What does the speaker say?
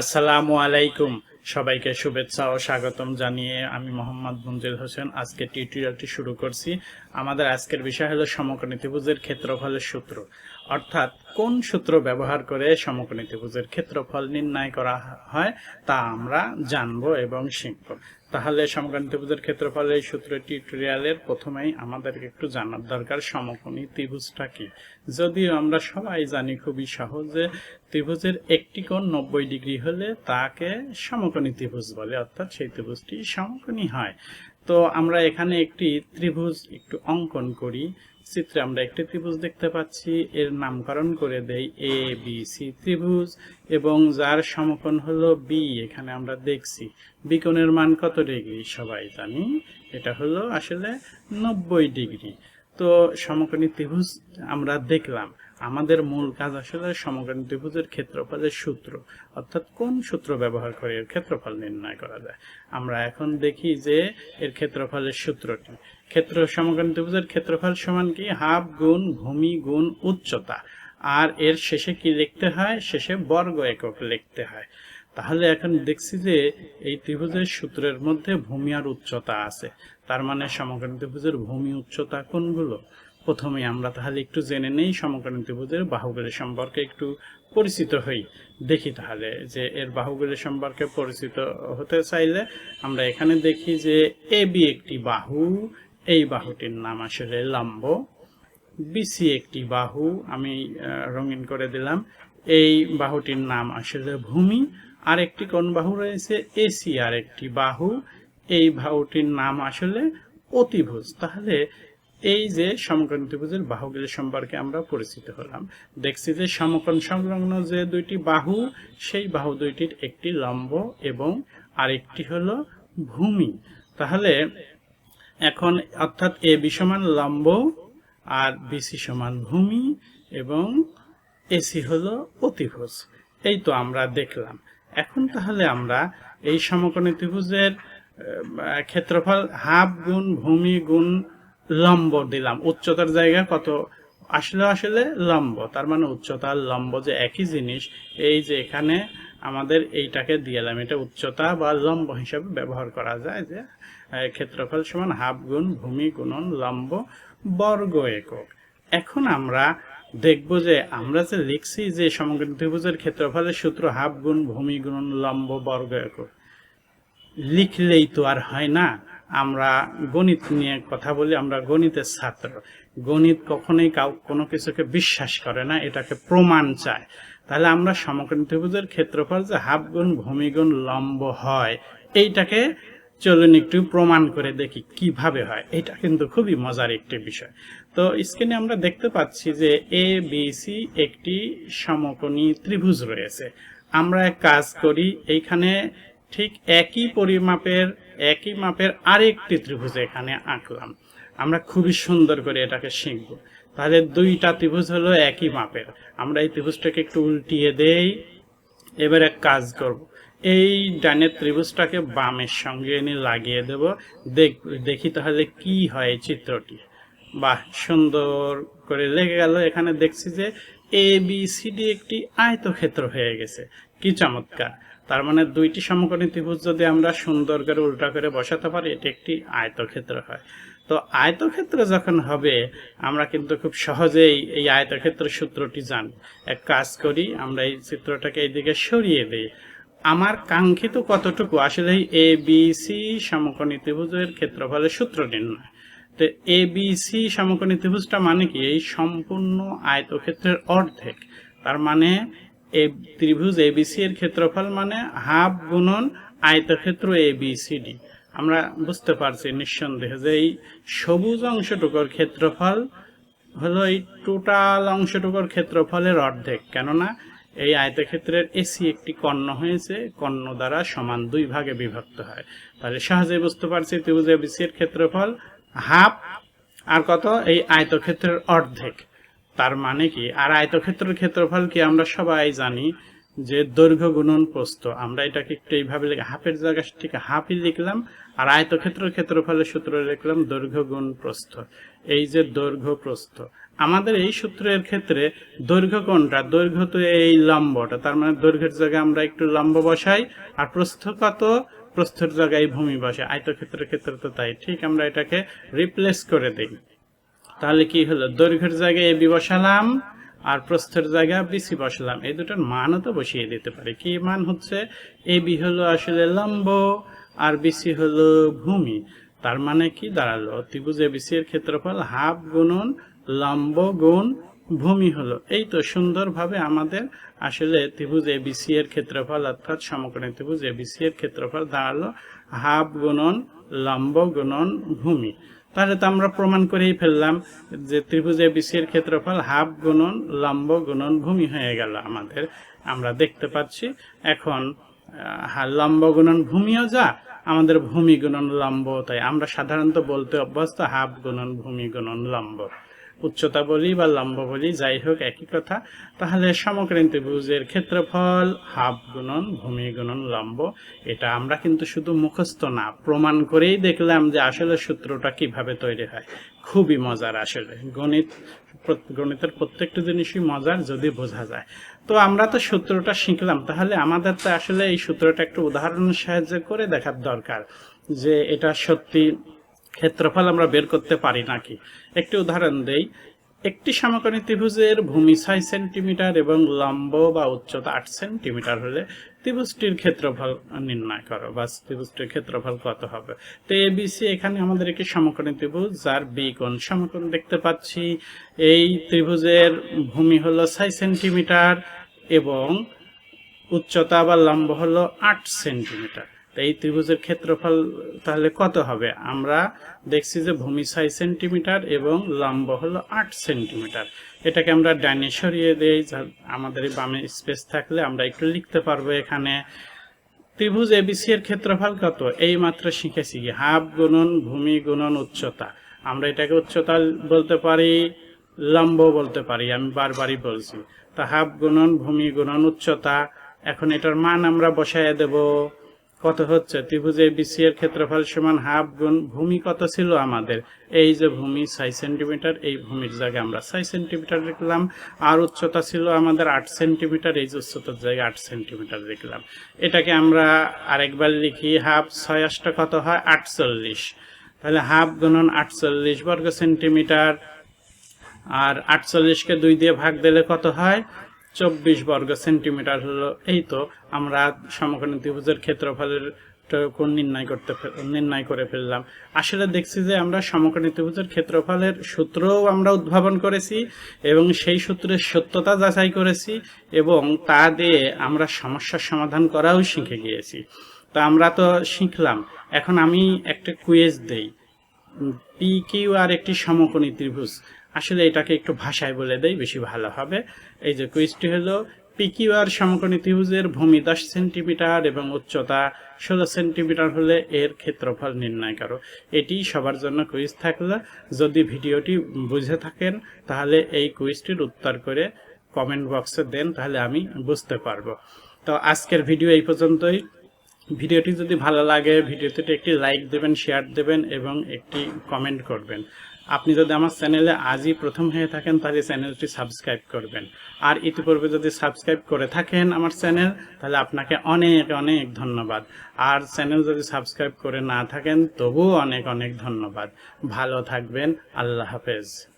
আসসালামু আলাইকুম। সবাইকে শুভেচ্ছা ও স্বাগতম জানিয়ে আমি মোহাম্মদ মঞ্জিল হোসেন। আজকে টিউটোরিয়ালটি শুরু করছি। আমাদের আজকের বিষয় হলো সমকোণী ত্রিভুজের ক্ষেত্রফলের সূত্র। অর্থাৎ কোন সূত্র ব্যবহার করে সমকোণী ত্রিভুজের ক্ষেত্রফল নির্ণয় করা হয়, তা আমরা জানব এবং শিখব। তাহলে সমকোণী ত্রিভুজের ক্ষেত্রফলের এই সূত্র টিউটোরিয়ালের প্রথমেই আমাদেরকে একটু জানার দরকার, সমকোণী ত্রিভুজটা কি? যদিও আমরা সবাই জানি খুবই সহজে, ত্রিভুজের একটি কোণ নব্বই ডিগ্রি হলে তাকে সমকোণী ত্রিভুজ বলে, অর্থাৎ সেই ত্রিভুজটি সমকোণী হয়। তো আমরা এখানে একটি ত্রিভুজ একটু অঙ্কন করি। চিত্রে আমরা একটি ত্রিভুজ দেখতে পাচ্ছি। এর নামকরণ করে দেই এ বি সি ত্রিভুজ এবং যার সমকোণ হলো বি এখানে আমরা দেখছি বিকোণের মান কত ডিগ্রি? সবাই জানি এটা হলো আসলে নব্বই ডিগ্রি। তো সমকোণী ত্রিভুজ আমরা দেখলাম। আমাদের মূল কাজ আসলে সমকোণী ত্রিভুজের ক্ষেত্রফলের সূত্র, অর্থাৎ কোন সূত্র ব্যবহার করে এর ক্ষেত্রফল নির্ণয় করা যায়। আমরা এখন দেখি যে এর ক্ষেত্রফলের সূত্রটি। ক্ষেত্র সমকোণী ত্রিভুজের ক্ষেত্রফল সমান কি? হাফ গুণ ভূমি গুণ উচ্চতা। আর এর শেষে কি লিখতে হয়? শেষে বর্গ একক লিখতে হয়। তাহলে এখন দেখছি যে এই ত্রিভুজের সূত্রের মধ্যে ভূমি আর উচ্চতা আছে। তার মানে সমকোণী ত্রিভুজের ভূমি উচ্চতা কোনগুলো? প্রথমে আমরা তাহলে একটু জেনে নেই সমকোণী ত্রিভুজের বাহুগুলি সম্পর্কে একটু পরিচিত হই। দেখি তাহলে যে এর বাহুগুলি সম্পর্কে পরিচিত হতে চাইলে আমরা এখানে দেখি যে এ বি একটি বাহু এই বাহুটির নাম আসলে লম্ব। বিসি একটি বাহু, আমি রঙিন করে দিলাম। এই বাহুটির নাম আসলে ভূমি। আর একটি কোন বাহু রয়েছে? এসি আর একটি বাহু। এই বাহুটির নাম আসলে অতিভুজ। তাহলে এই যে সমকোণ ত্রিভুজের বাহুগুলি সম্পর্কে আমরা পরিচিত হলাম, দেখছি যে সমকোণ সংলগ্ন যে দুইটি বাহু, সেই বাহু দুইটির একটি লম্ব এবং আরেকটি হলো ভূমি। তাহলে এখন অর্থাৎ এ বি সমান লম্ব আর বিসি সমান ভূমি এবং এসি হলো অতিভুজ। এই তো আমরা দেখলাম। এখন তাহলে আমরা এই সমকোণী ত্রিভুজের ক্ষেত্রফল হাফ গুণ ভূমি গুণ লম্ব দিলাম। উচ্চতার জায়গা কত? আসলে আসলে লম্ব। তার মানে উচ্চতা লম্ব যে একই জিনিস, এই যে এখানে আমাদের এইটাকে দিয়েলাম এটা উচ্চতা বা লম্ব হিসাবে ব্যবহার করা যায় যে ক্ষেত্রফল সমান হাফ গুণ ভূমি গুণন লম্ব বর্গ একক। এখন আমরা দেখব যে, আমরা যে লিখছি যে সমগ্র ত্রিভুজের ক্ষেত্রফলের সূত্র হাফ গুণ ভূমি গুণন লম্ব বর্গ একক, লিখলেই তো আর হয় না। আমরা গণিত নিয়ে কথা বলি, আমরা গণিতের ছাত্র। গণিত কখনোই কাউ, কোনো কিছুকে বিশ্বাস করে না, এটাকে প্রমাণ চায়। তাহলে আমরা সমকোণী ত্রিভুজের ক্ষেত্রফল যে হাফ গুণ ভূমিগুণ লম্ব হয়, এইটাকে চলুন একটু প্রমাণ করে দেখি কীভাবে হয়। এটা কিন্তু খুবই মজার একটি বিষয়। তো স্ক্রিনে আমরা দেখতে পাচ্ছি যে এ বি সি একটি সমকোণী ত্রিভুজ রয়েছে। আমরা এক কাজ করি, এইখানে ঠিক একই পরিমাপের, একই মাপের আরেকটি ত্রিভুজ এখানে আঁকলাম। আমরা খুবই সুন্দর করে এটাকে শিখব। তাহলে দুইটা ত্রিভুজ হলো একই মাপের। আমরা এই ত্রিভুজটাকে একটু উল্টিয়ে দেই। এবার এক কাজ করব। এই ডানের ত্রিভুজটাকে বামের সঙ্গে এনে লাগিয়ে দেব। দেখ, দেখি তাহলে কি হয় চিত্রটি। বাহ, সুন্দর করে লেগে গেল। এখানে দেখছি যে এ বি সি ডি একটি আয়তক্ষেত্র হয়ে গেছে। কি চমৎকার। তার মানে দুইটি সমকোণী ত্রিভুজ যদি আমরা সুন্দর করে উল্টা করে বসাতে পারি, এটি একটি আয়তক্ষেত্র হয়। তো আয়তক্ষেত্র যখন হবে, আমরা কিন্তু খুব সহজেই এই আয়তক্ষেত্র সূত্রটি জানি। এক কাজ করি, আমরা এই চিত্রটাকে এইদিকে সরিয়ে দিই। আমার কাঙ্ক্ষিত কতটুকু? আসলে এ বি সি সমকোণী ত্রিভুজের ক্ষেত্রফলের সূত্র নির্ণয়। তো এ বি সি সমকোণী ত্রিভুজটা মানে কি? এই সম্পূর্ণ আয়তক্ষেত্রের অর্ধেক। তার মানে এ ত্রিভুজ এবিসি এর ক্ষেত্রফল মানে হাফ গুণন আয়তক্ষেত্র এ বি সি ডি আমরা বুঝতে পারছি নিঃসন্দেহে যে এই সবুজ অংশটুকুর ক্ষেত্রফল হলো এই টোটাল অংশটুকুর ক্ষেত্রফলের অর্ধেক। কেননা এই আয়তক্ষেত্রের এসি একটি কর্ণ হয়েছে, কর্ণ দ্বারা সমান দুই ভাগে বিভক্ত হয়। তাহলে সহজেই বুঝতে পারছি ত্রিভুজ এবিসি এর ক্ষেত্রফল হাফ আর কত? এই আয়তক্ষেত্রের অর্ধেক। তার মানে কি? আর আয়তক্ষেত্রের ক্ষেত্রফল কি? আমরা সবাই জানি যে দৈর্ঘ্য গুণন প্রস্থ। আমরা এটাকে একটু এইভাবে হাফের জায়গায় ঠিক হাফই লিখলাম আর আয়তক্ষেত্রের ক্ষেত্রফলের সূত্র লিখলাম দৈর্ঘ্য গুণ প্রস্থ। এই যে দৈর্ঘ্য প্রস্থ, আমাদের এই সূত্রের ক্ষেত্রে দৈর্ঘ্য কোনটা? দৈর্ঘ্য তো এই লম্বটা, তার মানে দৈর্ঘ্যের জায়গায় আমরা একটু লম্ব বসাই, আর প্রস্থ কত? প্রস্থের জায়গায় ভূমি বসে। আয়তক্ষেত্রের ক্ষেত্রে তো তাই। ঠিক আমরা এটাকে রিপ্লেস করে দিই। তাহলে কি হলো? দৈর্ঘ্যের জায়গায় এবি বসালাম, আর প্রস্থের জায়গায় বিসি বসালাম। এই দুটোর মানও তো বসিয়ে দিতে পারি। কি মান হচ্ছে? এবি হলো আসলে লম্ব আর বিসি হলো ভূমি। তার মানে কি? দাঁড়াল। ত্রিভুজ এবিসি এর ক্ষেত্রফল হাফ গুণন লম্ব গুণ ভূমি হলো। এই তো সুন্দরভাবে আমাদের আসলে ত্রিভুজ এবিসি এর ক্ষেত্রফল অর্থাৎ সমকোণী ত্রিভুজ এবিসি এর ক্ষেত্রফল দাঁড়াল হাফ গুণন লম্ব গুণন ভূমি। তাহলে তো আমরা প্রমাণ করেই ফেললাম যে ত্রিভুজ এ এবিসি এর ক্ষেত্রফল হাফ গুণন লম্ব গুণন ভূমি হয়ে গেল আমাদের। আমরা দেখতে পাচ্ছি এখন লম্ব গুণন ভূমিও যা, আমাদের ভূমি গুণন লম্ব, তাই আমরা সাধারণত বলতে অভ্যস্ত হাফ গুণন ভূমি গুণন লম্ব। উচ্চতা বলি বা লম্ব বলি যাই হোক, একই কথা। তাহলে সমকোণী ত্রিভুজের ক্ষেত্রফল, হাফ গুণন, ভূমি গুণন, লম্ব, এটা আমরা কিন্তু শুধু মুখস্থ না, প্রমাণ করেই দেখলাম যে আসলে সূত্রটা কীভাবে তৈরি হয়। খুবই মজার আসলে। গণিত গণিতের প্রত্যেকটা জিনিসই মজার যদি বোঝা যায়। তো আমরা তো সূত্রটা শিখলাম, তাহলে আমাদের তো আসলে এই সূত্রটা একটু উদাহরণের সাহায্যে করে দেখার দরকার যে এটা সত্যি ক্ষেত্রফল আমরা বের করতে পারি নাকি? একটি উদাহরণ দেই। একটি সমকোণী ত্রিভুজের ভূমি ছয় সেন্টিমিটার এবং লম্ব বা উচ্চতা আট সেন্টিমিটার হলে ত্রিভুজটির ক্ষেত্রফল নির্ণয় করো। বা ত্রিভুজটির ক্ষেত্রফল কত হবে? তো এবিসি এখানে আমাদের একটি সমকোণী ত্রিভুজ, যার বি কোণ সমকোণ দেখতে পাচ্ছি। এই ত্রিভুজের ভূমি হলো ছয় সেন্টিমিটার এবং উচ্চতা বা লম্ব হলো আট সেন্টিমিটার। তো এই ত্রিভুজের ক্ষেত্রফল তাহলে কত হবে? আমরা দেখছি যে ভূমি ছয় সেন্টিমিটার এবং লম্ব হলো আট সেন্টিমিটার। এটাকে আমরা ডাইনে সরিয়ে দেই আমাদের বামে স্পেস থাকলে আমরা একটু লিখতে পারব এখানে। ত্রিভুজ এবিসি এর ক্ষেত্রফল কত? এই মাত্র শিখেছি হাফ গুণন ভূমি গুণন উচ্চতা। আমরা এটাকে উচ্চতা বলতে পারি, লম্ব বলতে পারি, আমি বারবারই বলছি। তা হাফ গুণন ভূমি গুণন উচ্চতা, এখন এটার মান আমরা বসায় দেব। কত হচ্ছে? ত্রিভুজ এবিসি এর ক্ষেত্রফল সমান হাফ গুণ ভূমি কত ছিল আমাদের? এই যে ভূমি, ছয় সেন্টিমিটার, এই ভূমির জায়গায় আমরা ছয় সেন্টিমিটার লিখলাম আর উচ্চতা ছিল আমাদের আট সেন্টিমিটার, এই যে উচ্চতার জায়গায় আট সেন্টিমিটার লিখলাম এটাকে আমরা আরেকবার লিখি, হাফ ছয় আটটা কত হয়? আটচল্লিশ। তাহলে হাফ গুণন আটচল্লিশ বর্গ সেন্টিমিটার, আর আটচল্লিশকে দুই দিয়ে ভাগ দিলে কত হয়? চব্বিশ বর্গ সেন্টিমিটার হলো এই তো আমরা সমকোণী ত্রিভুজের ক্ষেত্রফলের নির্ণয় করতে নির্ণয় করে ফেললাম। আসলে দেখছি যে আমরা সমকোণী ত্রিভুজের ক্ষেত্রফলের সূত্রও আমরা উদ্ভাবন করেছি এবং সেই সূত্রের সত্যতা যাচাই করেছি এবং তা দিয়ে আমরা সমস্যার সমাধান করাও শিখে গিয়েছি। তা আমরা তো শিখলাম। এখন আমি একটা কুইজ দেই। পি কিউ আর একটি সমকোণী ত্রিভুজ। আসলে এটাকে একটু ভাষায় বলে দেই, বেশি ভালো হবে। এই যে কুইজটি হলো পি কিউ আর সমকোণী ত্রিভুজের ভূমি দশ সেন্টিমিটার এবং উচ্চতা ষোলো সেন্টিমিটার হলে এর ক্ষেত্রফল নির্ণয় করো। এটি সবার জন্য কুইজ থাকলে, যদি ভিডিওটি বুঝে থাকেন, তাহলে এই কুইজটির উত্তর করে কমেন্ট বক্সে দেন, তাহলে আমি বুঝতে পারব। তো আজকের ভিডিও এই পর্যন্তই। ভিডিওটি যদি ভালো লাগে, ভিডিওতে একটি লাইক দেবেন, শেয়ার দেবেন এবং একটি কমেন্ট করবেন। আপনি যদি আমার চ্যানেলে আজই প্রথম হয়ে থাকেন, তাহলে চ্যানেলটি সাবস্ক্রাইব করবেন। আর ইতিপূর্বে যদি সাবস্ক্রাইব করে থাকেন আমার চ্যানেল, তাহলে আপনাকে অনেক অনেক ধন্যবাদ। আর চ্যানেল যদি সাবস্ক্রাইব করে না থাকেন, তবুও অনেক অনেক ধন্যবাদ। ভালো থাকবেন। আল্লাহ হাফেজ।